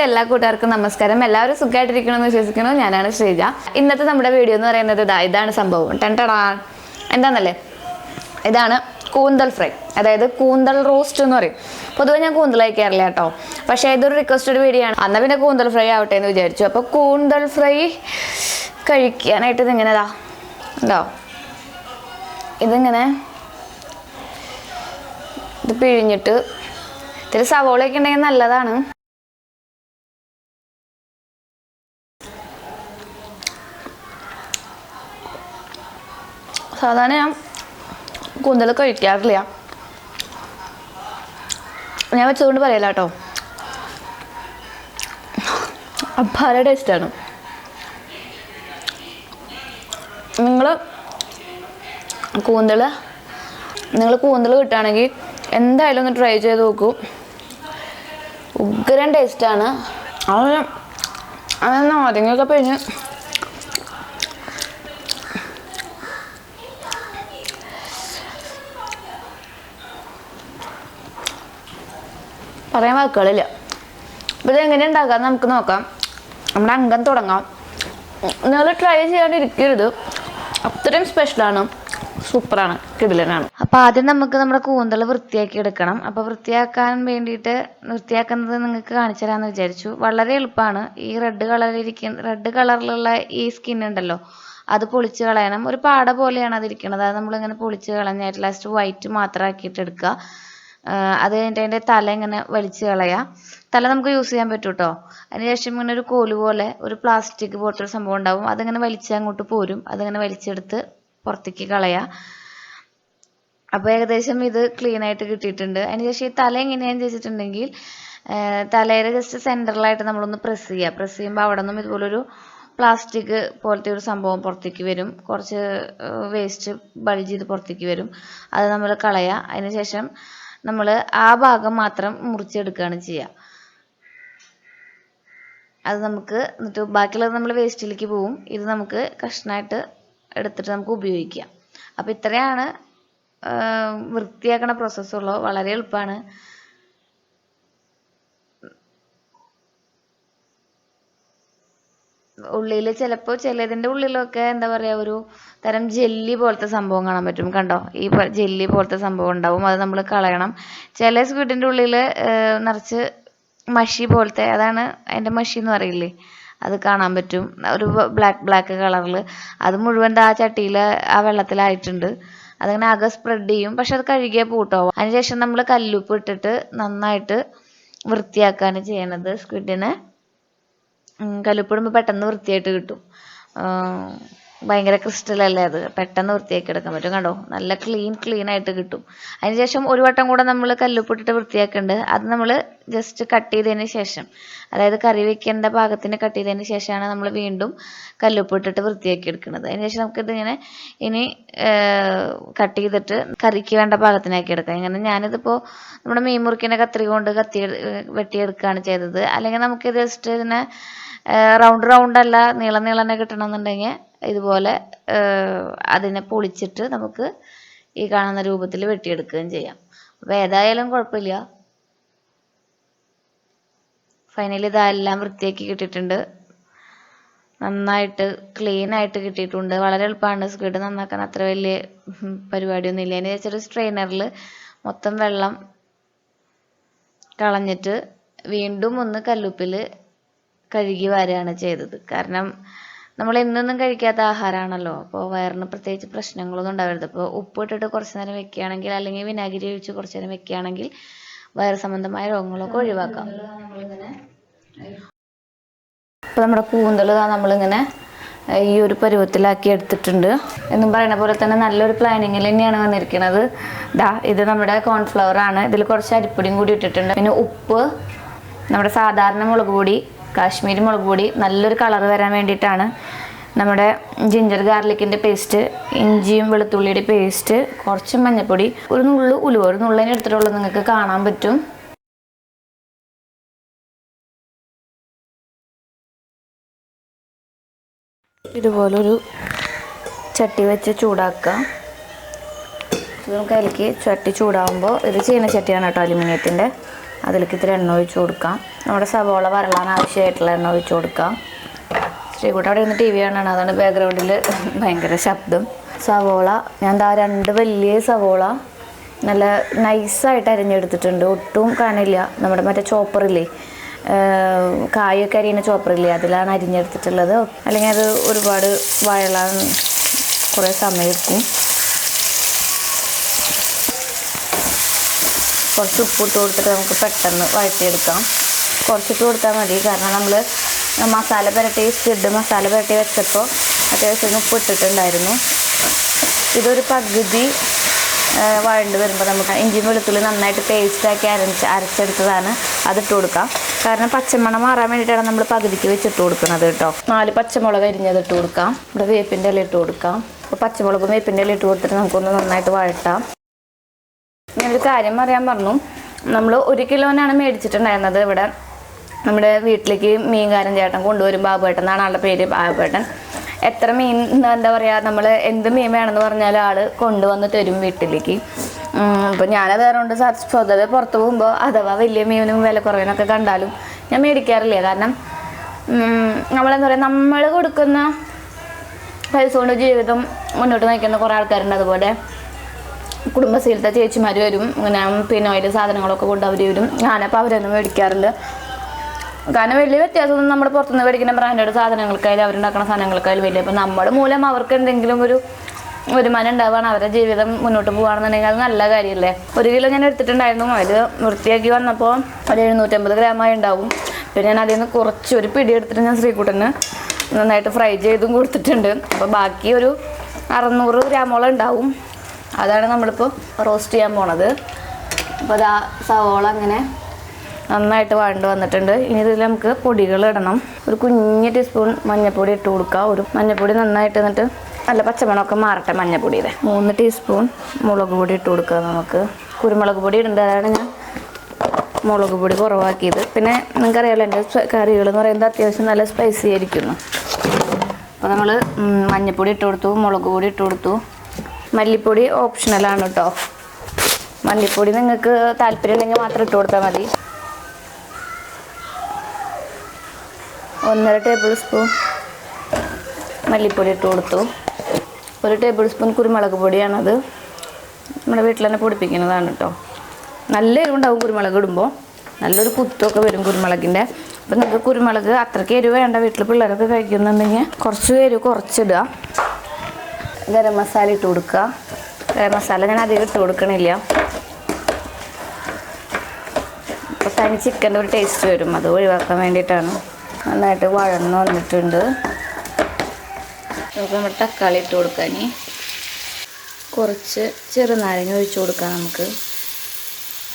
എന്റെ എല്ലാ കൂട്ടുകാർക്കും നമസ്കാരം. എല്ലാവരും സുഖമായിട്ടിരിക്കണമെന്ന് വിശ്വസിക്കുന്നു. ഞാനാണ് ശ്രീജ. ഇന്നത്തെ നമ്മുടെ വീഡിയോ എന്ന് പറയുന്നത് ഇതാ ഇതാണ് സംഭവം. ടെൻടടാ എന്താണെന്നല്ലേ ഇതാണ് കൂന്തൽ ഫ്രൈ. അതായത് കൂന്തൽ റോസ്റ്റ് എന്ന് പറയും. പൊതുവെ ഞാൻ കൂന്തൽ കഴിക്കാറില്ല കേട്ടോ. പക്ഷേ ഇതൊരു റിക്വസ്റ്റഡ് വീഡിയോ ആണ്. അന്ന് പിന്നെ കൂന്തൽ ഫ്രൈ ആവട്ടെ എന്ന് വിചാരിച്ചു. അപ്പോൾ കൂന്തൽ ഫ്രൈ കഴിക്കാനായിട്ട് ഇതിങ്ങനെതാ ഉണ്ടോ ഇതിങ്ങനെ ഇത് പിഴിഞ്ഞിട്ട് ഇത്തിരി സവോളയൊക്കെ ഉണ്ടെങ്കിൽ നല്ലതാണ്. സാധാരണ ഞാൻ കൂന്തൽ കഴിക്കാറില്ല. ഞാൻ വെച്ചതുകൊണ്ട് പറയല കേട്ടോ അപ്പാര ടേസ്റ്റാണ്. നിങ്ങൾ കൂന്തൽ നിങ്ങൾ കൂന്തൽ കിട്ടുകയാണെങ്കിൽ എന്തായാലും ഒന്ന് ട്രൈ ചെയ്ത് നോക്കൂ. ഉഗ്രൻ ടേസ്റ്റാണ് അത് അതൊന്നും ആദ്യങ്ങളൊക്കെ പിഴിഞ്ഞ് പറയാൻ വാക്കുകളില്ല. അപ്പോൾ ഇതെങ്ങനെ എങ്ങനെ ഉണ്ടാക്കാം നമുക്ക് നോക്കാം. നമ്മുടെ അംഗം തുടങ്ങാം. നിങ്ങൾ ട്രൈ ചെയ്യാണ്ടിരിക്കരുത്. അത്രയും സ്പെഷ്യലാണ് സൂപ്പറാണ് കിടിലനാണ്. അപ്പോൾ ആദ്യം നമുക്ക് നമ്മുടെ കൂന്തൽ വൃത്തിയാക്കി എടുക്കണം. അപ്പോൾ വൃത്തിയാക്കാൻ വേണ്ടിയിട്ട് വൃത്തിയാക്കുന്നത് നിങ്ങൾക്ക് കാണിച്ചു തരാമെന്ന് വിചാരിച്ചു. വളരെ എളുപ്പമാണ്. ഈ റെഡ് കളറിലിരിക്കുന്ന റെഡ് കളറിലുള്ള ഈ സ്കിൻ ഉണ്ടല്ലോ അത് പൊളിച്ച് കളയണം. ഒരു പാട പോലെയാണ് അതിരിക്കുന്നത് അത് നമ്മളിങ്ങനെ പൊളിച്ച് കളഞ്ഞായിട്ട് ലാസ്റ്റ് വൈറ്റ് മാത്രം ആക്കിയിട്ട് എടുക്കുക. അത് കഴിഞ്ഞിട്ട് തല ഇങ്ങനെ വലിച്ച് കളയുക തല നമുക്ക് യൂസ് ചെയ്യാൻ പറ്റും കേട്ടോ അതിനുശേഷം ഇങ്ങനെ ഒരു കോൽ പോലെ ഒരു പ്ലാസ്റ്റിക് പോലത്തെ ഒരു സംഭവം ഉണ്ടാവും. അതിങ്ങനെ വലിച്ച് അങ്ങോട്ട് പോരും. അതിങ്ങനെ വലിച്ചെടുത്ത് പുറത്തേക്ക് കളയുക അപ്പോൾ ഏകദേശം ഇത് ക്ലീൻ ആയിട്ട് കിട്ടിയിട്ടുണ്ട്. അതിനുശേഷം ഈ തല എങ്ങനെയാണെന്ന് ചോദിച്ചിട്ടുണ്ടെങ്കിൽ തലയുടെ ജസ്റ്റ് സെന്ററിലായിട്ട് നമ്മളൊന്ന് പ്രസ് ചെയ്യുക പ്രസ് ചെയ്യുമ്പോൾ അവിടെ നിന്നും ഇതുപോലൊരു പ്ലാസ്റ്റിക് പോലത്തെ ഒരു സംഭവം പുറത്തേക്ക് വരും. കുറച്ച് വേസ്റ്റ് ബൾജ് ചെയ്ത് പുറത്തേക്ക് വരും. അത് നമ്മൾ കളയുക അതിനുശേഷം നമ്മൾ ആ ഭാഗം മാത്രം മുറിച്ചെടുക്കുകയാണ് ചെയ്യുക അത് നമുക്ക് എന്നിട്ട് ബാക്കിയുള്ളത് നമ്മൾ വേസ്റ്റിലേക്ക് പോവും. ഇത് നമുക്ക് കഷ്ണമായിട്ട് എടുത്തിട്ട് നമുക്ക് ഉപയോഗിക്കാം. അപ്പോൾ ഇത്രയാണ് വൃത്തിയാക്കണ പ്രോസസ്സുള്ളൂ വളരെ എളുപ്പമാണ് ഉള്ളിൽ ചിലപ്പോൾ ചിലതിന്റെ ഉള്ളിലൊക്കെ എന്താ പറയുക ഒരു തരം ജെല്ലി പോലത്തെ സംഭവം കാണാൻ പറ്റും. കണ്ടോ? ഈ ജെല്ലി പോലത്തെ സംഭവം ഉണ്ടാവും. അത് നമ്മൾ കളയണം. ചില സ്ക്വിഡിന്റെ ഉള്ളിൽ നിറച്ച് മഷി പോലത്തെ അതാണ് അതിന്റെ മഷി എന്ന് പറയില്ലേ? അത് കാണാൻ പറ്റും. ഒരു ബ്ലാക്ക് ബ്ലാക്ക് കളറിൽ അത് മുഴുവൻ ആ ചട്ടിയിൽ ആ വെള്ളത്തിലായിട്ടുണ്ട്. അതങ്ങനെ ആകെ സ്പ്രെഡ് ചെയ്യും. പക്ഷെ അത് കഴുകിയാൽ പൂട്ടോ അതിനുശേഷം നമ്മൾ കല്ലുപ്പ് ഇട്ടിട്ട് നന്നായിട്ട് വൃത്തിയാക്കാണ് ചെയ്യണത് സ്ക്വിഡിനെ. കല്ലുപ്പിടുമ്പോൾ പെട്ടെന്ന് വൃത്തിയായിട്ട് കിട്ടും. ഭയങ്കര ക്രിസ്റ്റൽ അല്ലേ അത്? പെട്ടെന്ന് വൃത്തിയാക്കി എടുക്കാൻ പറ്റും. കണ്ടോ? നല്ല ക്ലീൻ ക്ലീൻ ആയിട്ട് കിട്ടും. അതിനുശേഷം ഒരു വട്ടം കൂടെ നമ്മൾ കല്ലുപ്പിട്ടിട്ട് വൃത്തിയാക്കുന്നുണ്ട് അത് നമ്മൾ ജസ്റ്റ് കട്ട് ചെയ്തതിന് ശേഷം. അതായത് കറി വെക്കേണ്ട പാകത്തിന് കട്ട് ചെയ്തതിന് ശേഷമാണ് നമ്മൾ വീണ്ടും കല്ലുപ്പിട്ടിട്ട് വൃത്തിയാക്കി എടുക്കുന്നത് അതിനുശേഷം നമുക്കിതിങ്ങനെ ഇനി കട്ട് ചെയ്തിട്ട് കറിക്ക് വേണ്ട പാകത്തിനാക്കി എടുക്കാം. ഇങ്ങനെ ഞാനിതിപ്പോൾ നമ്മുടെ മീൻ മുറിക്കുന്ന കത്രിക കൊണ്ട് കത്തി വെട്ടിയെടുക്കുകയാണ് ചെയ്തത്. അല്ലെങ്കിൽ നമുക്ക് ജസ്റ്റ് ഇതിനെ റൗണ്ട് റൗണ്ട് അല്ല നീളം നീളം തന്നെ കിട്ടണമെന്നുണ്ടെങ്കിൽ ഇതുപോലെ അതിനെ പൊളിച്ചിട്ട് നമുക്ക് ഈ കാണുന്ന രൂപത്തിൽ വെട്ടിയെടുക്കുകയും ചെയ്യാം. അപ്പോൾ ഏതായാലും കുഴപ്പമില്ല. ഫൈനലി ഇതെല്ലാം വൃത്തിയാക്കി കിട്ടിയിട്ടുണ്ട്. നന്നായിട്ട് ക്ലീൻ ആയിട്ട് കിട്ടിയിട്ടുണ്ട്. വളരെ എളുപ്പമാണ് സ്ക്വിഡ് നന്നാക്കാൻ. അത്ര വലിയ പരിപാടിയൊന്നും ഇല്ല. അതിന് വെച്ചൊരു സ്ട്രെയിനറിൽ മൊത്തം വെള്ളം കളഞ്ഞിട്ട് വീണ്ടും ഒന്ന് കല്ലുപ്പിൽ കഴുകി വരികയാണ് ചെയ്തത്. കാരണം നമ്മൾ എന്നൊന്നും കഴിക്കാത്ത ആഹാരമാണല്ലോ അപ്പോൾ വയറിന് പ്രത്യേകിച്ച് പ്രശ്നങ്ങളൊന്നും ഉണ്ടാവരുത്. അപ്പോൾ ഉപ്പ് ഇട്ടിട്ട് കുറച്ച് നേരം വെക്കുകയാണെങ്കിൽ അല്ലെങ്കിൽ വിനാഗിരി ഒഴിച്ച് കുറച്ച് നേരം വെക്കുകയാണെങ്കിൽ വയറ് സംബന്ധമായ രോഗങ്ങളൊക്കെ ഒഴിവാക്കാം. അപ്പോൾ നമ്മുടെ കൂന്തൽ നമ്മളിങ്ങനെ ഈ ഒരു പരുവത്തിലാക്കി എടുത്തിട്ടുണ്ട്. എന്നും പറയുന്ന പോലെ തന്നെ നല്ലൊരു പ്ലാനിങ്ങിൽ തന്നെയാണ് വന്നിരിക്കുന്നത് ദാ ഇത് നമ്മുടെ കോൺഫ്ലവർ ആണ്. ഇതിൽ കുറച്ച് അരിപ്പൊടിയും കൂടി ഇട്ടിട്ടുണ്ട്. പിന്നെ ഉപ്പ് നമ്മുടെ സാധാരണ മുളക് പൊടി കാശ്മീരി മുളക് പൊടി നല്ലൊരു കളർ വരാൻ വേണ്ടിയിട്ടാണ്. നമ്മുടെ ജിഞ്ചർ ഗാർലിക്കിന്റെ പേസ്റ്റ് ഇഞ്ചിയും വെളുത്തുള്ളിയുടെ പേസ്റ്റ് കുറച്ച് മഞ്ഞൾപ്പൊടി ഒരു നുള്ളു ഉലുവ ഒരു നുള്ളതിന് എടുത്തിട്ടുള്ളത് നിങ്ങൾക്ക് കാണാൻ പറ്റും. ഇതുപോലൊരു ചട്ടി വെച്ച് ചൂടാക്കാം നമുക്ക് അതിലേക്ക് ചട്ടി ചൂടാകുമ്പോൾ ഇത് ചീനച്ചട്ടിയാണ് കേട്ടോ അലുമിനിയത്തിന്റെ. അതിലേക്ക് ഇത്തിരി എണ്ണ ഒഴിച്ച് കൊടുക്കാം. നമ്മുടെ സവോള വരളാൻ ആവശ്യമായിട്ടുള്ള എണ്ണ ഒഴിച്ച് കൊടുക്കാം. ശ്രീകുട്ട അവിടെ ഇരുന്ന് ടി വി കാണാണ്. അതാണ് ബാക്ക്ഗ്രൗണ്ടിൽ ഭയങ്കര ശബ്ദം. സവോള ഞാൻ ദാ രണ്ട് വലിയ സവോള നല്ല നൈസായിട്ട് അരിഞ്ഞെടുത്തിട്ടുണ്ട്. ഒട്ടും കാണില്ല. നമ്മുടെ മറ്റേ ചോപ്പറില്ലേ കായൊക്കെ അരിയുന്ന ചോപ്പറില്ലേ അതിലാണ് അരിഞ്ഞെടുത്തിട്ടുള്ളത്. അല്ലെങ്കിൽ അത് ഒരുപാട് വഴളാൻ കുറേ സമയം സമയമെടുക്കും കുറച്ച് ഉപ്പിട്ട് കൊടുത്തിട്ട് നമുക്ക് പെട്ടെന്ന് വഴറ്റിയെടുക്കാം. കുറച്ചിട്ട് കൊടുത്താൽ മതി. കാരണം നമ്മൾ മസാല പുരട്ടി സ്കിഡ് മസാല പുരട്ടി വെച്ചപ്പോൾ അത്യാവശ്യം ഉപ്പ് ഇട്ടിട്ടുണ്ടായിരുന്നു ഇതൊരു പകുതി വഴണ്ട് വരുമ്പോൾ നമുക്ക് ഇഞ്ചി വെളുത്തുള്ളി നന്നായിട്ട് പേസ്റ്റാക്കി അരച്ച് അരച്ചെടുത്തതാണ് അതിട്ട് കൊടുക്കാം. കാരണം പച്ചമണം മാറാൻ വേണ്ടിയിട്ടാണ് നമ്മൾ പകുതിക്ക് വെച്ചിട്ട് കൊടുക്കുന്നത് കേട്ടോ. നാല് പച്ചമുളക് അരിഞ്ഞത് ഇട്ട് കൊടുക്കാം. ഇവിടെ വേപ്പിന്റെ ഇല ഇട്ട് കൊടുക്കാം. അപ്പോൾ പച്ചമുളകും വേപ്പിന്റെ ഇല ഇട്ട് കൊടുത്തിട്ട് നമുക്കൊന്ന് നന്നായിട്ട് വഴട്ടാം ഞാനൊരു കാര്യം പറയാൻ പറഞ്ഞു. നമ്മൾ ഒരു കിലോനാണ് മേടിച്ചിട്ടുണ്ടായിരുന്നത് ഇവിടെ. നമ്മുടെ വീട്ടിലേക്ക് മീൻകാരൻ ചേട്ടൻ കൊണ്ടുവരും ബാബുവേട്ടൻ എന്നാണ് ആളുടെ പേര് ബാബുവേട്ടൻ. എത്ര മീൻ എന്താ പറയുക നമ്മൾ എന്ത് മീൻ വേണമെന്ന് പറഞ്ഞാൽ ആൾ കൊണ്ടുവന്ന് തരും വീട്ടിലേക്ക്. അപ്പോൾ ഞാനത് കൊണ്ട് സ്വതവേ പുറത്ത് പോകുമ്പോൾ അഥവാ വലിയ മീനും വില കുറവിനൊക്കെ കണ്ടാലും ഞാൻ മേടിക്കാറില്ല? കാരണം നമ്മളെന്താ പറയുക നമ്മൾ കൊടുക്കുന്ന പൈസ കൊണ്ട് ജീവിതം മുന്നോട്ട് നയിക്കുന്ന കുറേ ആൾക്കാരുണ്ട് അതുപോലെ. കുടുംബശ്രീയിലത്തെ ചേച്ചിമാർ വരും. ഇങ്ങനെ പിന്നെ ഓയിൽ സാധനങ്ങളൊക്കെ കൊണ്ട് അവർ വരും. ഞാനപ്പോൾ അവരൊന്നും മേടിക്കാറുണ്ട്. കാരണം വലിയ വ്യത്യാസമൊന്നും നമ്മൾ പുറത്തുനിന്ന് മേടിക്കുന്ന ബ്രാൻഡഡ് സാധനങ്ങൾക്കായാലും അവരുണ്ടാക്കുന്ന സാധനങ്ങൾക്കായാലും വലിയ അപ്പം നമ്മൾ മൂലം അവർക്ക് എന്തെങ്കിലും ഒരു വരുമാനം ഉണ്ടാവുകയാണ് അവരുടെ ജീവിതം മുന്നോട്ട് പോകുകയാണെന്നുണ്ടെങ്കിൽ അത് നല്ല കാര്യമല്ലേ? ഒരു കിലോ ഞാൻ എടുത്തിട്ടുണ്ടായിരുന്നു. അതിൽ വൃത്തിയാക്കി വന്നപ്പോൾ ഒരു എഴുന്നൂറ്റമ്പത് ഗ്രാമായി ഉണ്ടാവും. പിന്നെ ഞാൻ അതിൽ നിന്ന് കുറച്ച് ഒരു പിടി എടുത്തിട്ട് ഞാൻ ശ്രീകുട്ടന് നന്നായിട്ട് ഫ്രൈ ചെയ്തും കൊടുത്തിട്ടുണ്ട്. അപ്പോൾ ബാക്കി ഒരു അറുന്നൂറ് ഗ്രാമോളം ഉണ്ടാവും. അതാണ് നമ്മളിപ്പോൾ റോസ്റ്റ് ചെയ്യാൻ പോണത്. അപ്പോൾ അതാ സവോള അങ്ങനെ നന്നായിട്ട് വഴണ്ട് വന്നിട്ടുണ്ട്. ഇനി ഇതിൽ നമുക്ക് പൊടികൾ ഇടണം. ഒരു കുഞ്ഞ് ടീസ്പൂൺ മഞ്ഞൾപ്പൊടി ഇട്ട് കൊടുക്കുക ഒരു മഞ്ഞൾപ്പൊടി നന്നായിട്ട് എന്നിട്ട് നല്ല പച്ചമണമൊക്കെ മാറട്ടെ മഞ്ഞൾപ്പൊടിയുടെ മൂന്ന് ടീസ്പൂൺ മുളക് പൊടി ഇട്ട് കൊടുക്കുക നമുക്ക്. കുരുമുളക് പൊടി ഇടേണ്ട. അതാണ് ഞാൻ മുളക് പൊടി കുറവാക്കിയത്. പിന്നെ നിങ്ങൾക്കറിയാലോ എന്റെ കറികൾ എന്ന് പറയുന്നത് അത്യാവശ്യം നല്ല സ്പൈസി ആയിരിക്കുന്നു. അപ്പോൾ നമ്മൾ മഞ്ഞൾപ്പൊടി ഇട്ട് കൊടുത്തു മുളക് പൊടി ഇട്ട് കൊടുത്തു. മല്ലിപ്പൊടി ഓപ്ഷണലാണ് കേട്ടോ മല്ലിപ്പൊടി നിങ്ങൾക്ക് താല്പര്യം ഉണ്ടെങ്കിൽ മാത്രം ഇട്ട് കൊടുത്താൽ മതി. ഒന്നര ടേബിൾ സ്പൂൺ മല്ലിപ്പൊടി ഇട്ട് കൊടുത്തു. ഒരു ടേബിൾ സ്പൂൺ കുരുമുളക് പൊടിയാണത്. നമ്മുടെ വീട്ടിൽ തന്നെ പൊടിപ്പിക്കുന്നതാണ് കേട്ടോ നല്ല എരിവുണ്ടാവും കുരുമുളക് ഇടുമ്പോൾ നല്ലൊരു കുത്തൊക്കെ വരും കുരുമുളകിന്റെ അപ്പം നിങ്ങൾക്ക് കുരുമുളക് അത്രയ്ക്ക് എരിവ് വേണ്ട വീട്ടിൽ പിള്ളേരൊക്കെ കഴിക്കുന്നുണ്ടെങ്കിൽ കുറച്ച് എരിവ് കുറച്ചിടുക. ഗരം മസാല ഇട്ട് കൊടുക്കുക ഗരം മസാല ഞാൻ അധികം ഇട്ട് കൊടുക്കണില്ല. അപ്പോൾ തനി ചിക്കന്റെ ഒരു ടേസ്റ്റ് വരും. അത് ഒഴിവാക്കാൻ വേണ്ടിയിട്ടാണ്. നന്നായിട്ട് വഴന്ന് വന്നിട്ടുണ്ട്. നമുക്ക് നമ്മുടെ തക്കാളി ഇട്ട് കൊടുക്കാൻ കുറച്ച് ചെറുനാരങ്ങ ഒഴിച്ചു കൊടുക്കാം നമുക്ക്.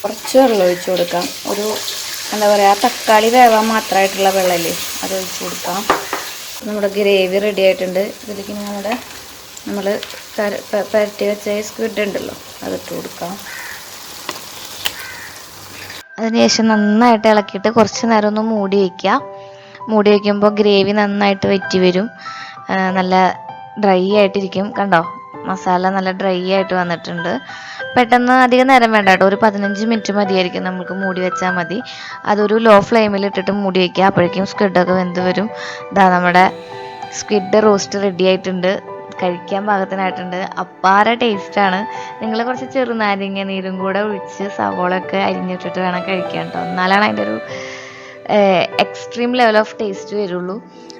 കുറച്ച് വെള്ളം ഒഴിച്ചു കൊടുക്കാം. ഒരു എന്താ പറയുക തക്കാളി വേവാൻ മാത്രമായിട്ടുള്ള വെള്ളമല്ലേ അത് ഒഴിച്ചു കൊടുക്കാം. നമ്മുടെ ഗ്രേവി റെഡി ആയിട്ടുണ്ട്. ഇതിലേക്ക് നമ്മുടെ നമ്മൾ പരട്ടി വെച്ച സ്ക്വിഡ് ഉണ്ടല്ലോ അതിട്ട് കൊടുക്കാം. അതിനുശേഷം നന്നായിട്ട് ഇളക്കിയിട്ട് കുറച്ച് നേരം ഒന്ന് മൂടി വയ്ക്കുക മൂടി വയ്ക്കുമ്പോൾ ഗ്രേവി നന്നായിട്ട് വെറ്റി വരും. നല്ല ഡ്രൈ ആയിട്ടിരിക്കും. കണ്ടോ? മസാല നല്ല ഡ്രൈ ആയിട്ട് വന്നിട്ടുണ്ട്. പെട്ടെന്ന് അധികം നേരം വേണ്ട കേട്ടോ. ഒരു പതിനഞ്ച് മിനിറ്റ് മതിയായിരിക്കും നമുക്ക് മൂടി വെച്ചാൽ മതി. അതൊരു ലോ ഫ്ലെയിമിൽ ഇട്ടിട്ട് മൂടി വയ്ക്കുക അപ്പോഴേക്കും സ്ക്വിഡൊക്കെ വെന്ത് വരും. ഇതാ നമ്മുടെ സ്ക്വിഡ് റോസ്റ്റ് റെഡി ആയിട്ടുണ്ട്. കഴിക്കാൻ പാകത്തിനായിട്ടുണ്ട്. അപ്പാര ടേസ്റ്റാണ്. നിങ്ങൾ കുറച്ച് ചെറുനാരങ്ങ നീരും കൂടെ ഒഴിച്ച് സവോളയൊക്കെ അരിഞ്ഞിട്ടിട്ട് വേണം കഴിക്കാൻ കേട്ടോ എന്നാലാണ് അതിന്റെ ഒരു എക്സ്ട്രീം ലെവൽ ഓഫ് ടേസ്റ്റ് വരുള്ളൂ.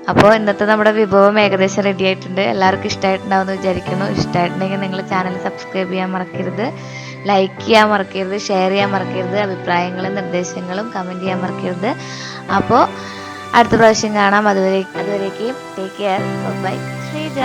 അപ്പോൾ ഇന്നത്തെ നമ്മുടെ വിഭവം ഏകദേശം റെഡി ആയിട്ടുണ്ട്. എല്ലാവർക്കും ഇഷ്ടമായിട്ടുണ്ടാവും എന്ന് വിചാരിക്കുന്നു. ഇഷ്ടമായിട്ടുണ്ടെങ്കിൽ നിങ്ങൾ ചാനൽ സബ്സ്ക്രൈബ് ചെയ്യാൻ മറക്കരുത്. ലൈക്ക് ചെയ്യാൻ മറക്കരുത്. ഷെയർ ചെയ്യാൻ മറക്കരുത്. അഭിപ്രായങ്ങളും നിർദ്ദേശങ്ങളും കമന്റ് ചെയ്യാൻ മറക്കരുത്. അപ്പോൾ അടുത്ത പ്രാവശ്യം കാണാം. അതുവരെ അതുവരേക്കും ടേക്ക് കെയർ ബൈ ശ്രീജ.